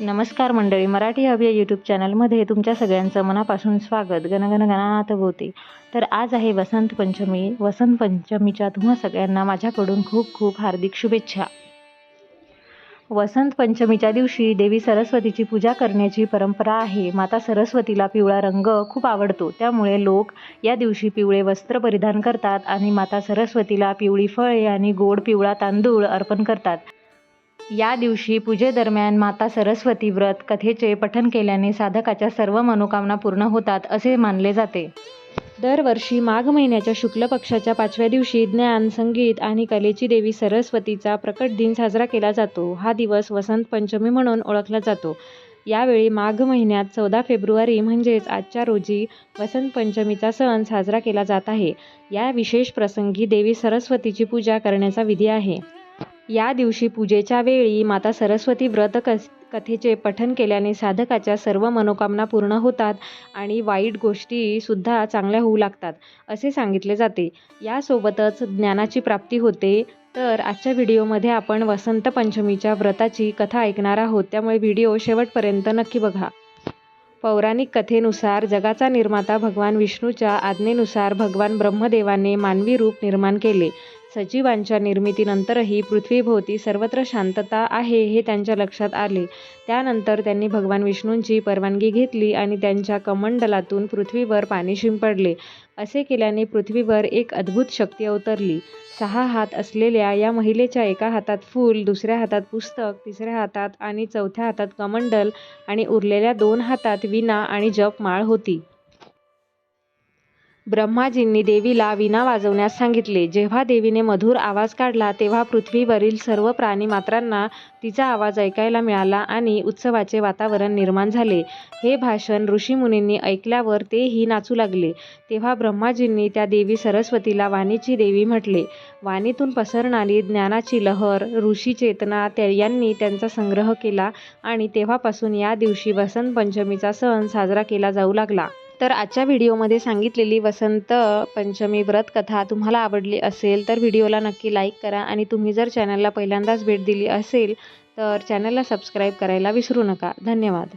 नमस्कार मंडळी मराठी हवी यूट्यूब चॅनलमध्ये तुमच्या सगळ्यांचं मनापासून स्वागत. गणगण गणानाथ होते. तर आज आहे वसंत पंचमी. वसंत पंचमीच्या तुम्हा सगळ्यांना माझ्याकडून खूप खूप हार्दिक शुभेच्छा. वसंत पंचमीच्या दिवशी देवी सरस्वतीची पूजा करण्याची परंपरा आहे. माता सरस्वतीला पिवळा रंग खूप आवडतो. त्यामुळे लोक या दिवशी पिवळे वस्त्र परिधान करतात आणि माता सरस्वतीला पिवळी फळे आणि गोड पिवळा तांदूळ अर्पण करतात. या दिवशी पूजेदरम्यान माता सरस्वती व्रत कथेचे पठन केल्याने साधकाच्या सर्व मनोकामना पूर्ण होतात असे मानले जाते. दरवर्षी माघ महिन्याच्या शुक्ल पक्षाच्या पाचव्या दिवशी ज्ञान संगीत आणि कलेची देवी सरस्वतीचा प्रकट दिन साजरा केला जातो. हा दिवस वसंत पंचमी म्हणून ओळखला जातो. यावेळी माघ महिन्यात चौदा फेब्रुवारी म्हणजेच आजच्या रोजी वसंत पंचमीचा सण साजरा केला जात आहे. या विशेष प्रसंगी देवी सरस्वतीची पूजा करण्याचा विधी आहे. या दिवशी पूजेच्या वेळी माता सरस्वती व्रत कस कथेचे पठन केल्याने साधकाच्या सर्व मनोकामना पूर्ण होतात आणि वाईट गोष्टीसुद्धा चांगल्या होऊ लागतात असे सांगितले जाते. यासोबतच ज्ञानाची प्राप्ती होते. तर आजच्या व्हिडिओमध्ये आपण वसंत पंचमीच्या व्रताची कथा ऐकणार आहोत. त्यामुळे व्हिडिओ शेवटपर्यंत नक्की बघा. पौराणिक कथेनुसार जगाचा निर्माता भगवान विष्णूच्या आज्ञेनुसार भगवान ब्रह्मदेवाने मानवी रूप निर्माण केले. सजीवांच्या निर्मितीनंतरही पृथ्वीभोवती सर्वत्र शांतता आहे हे त्यांच्या लक्षात आले. त्यानंतर त्यांनी भगवान विष्णूंची परवानगी घेतली आणि त्यांच्या कमंडलातून पृथ्वीवर पाणी शिंपडले. असे केल्याने पृथ्वीवर एक अद्भुत शक्ती अवतरली. सहा हात असलेल्या या महिलेच्या एका हातात फूल दुसऱ्या हातात पुस्तक तिसऱ्या हातात आणि चौथ्या हातात कमंडल आणि उरलेल्या दोन हातात विना आणि जपमाळ होती. ब्रह्माजींनी देवीला विना वाजवण्यास सांगितले. जेव्हा देवीने मधुर आवाज काढला तेव्हा पृथ्वीवरील सर्व प्राणी मात्रांना तिचा आवाज ऐकायला मिळाला आणि उत्सवाचे वातावरण निर्माण झाले. हे भाषण ऋषीमुनींनी ऐकल्यावर तेही नाचू लागले. तेव्हा ब्रह्माजींनी त्या देवी सरस्वतीला वाणीची देवी म्हटले. वाणीतून पसरणारी ज्ञानाची लहर ऋषी चेतना त्या यांनी त्यांचा संग्रह केला आणि तेव्हापासून या दिवशी वसंत पंचमीचा सण साजरा केला जाऊ लागला. तर आजच्या व्हिडिओमध्ये सांगितलेली वसंत पंचमी व्रत कथा तुम्हाला आवडली असेल तर व्हिडिओला नक्की लाईक करा आणि तुम्ही जर चॅनलला पहिल्यांदाच भेट दिली असेल तर चॅनलला सबस्क्राईब करायला विसरू नका. धन्यवाद.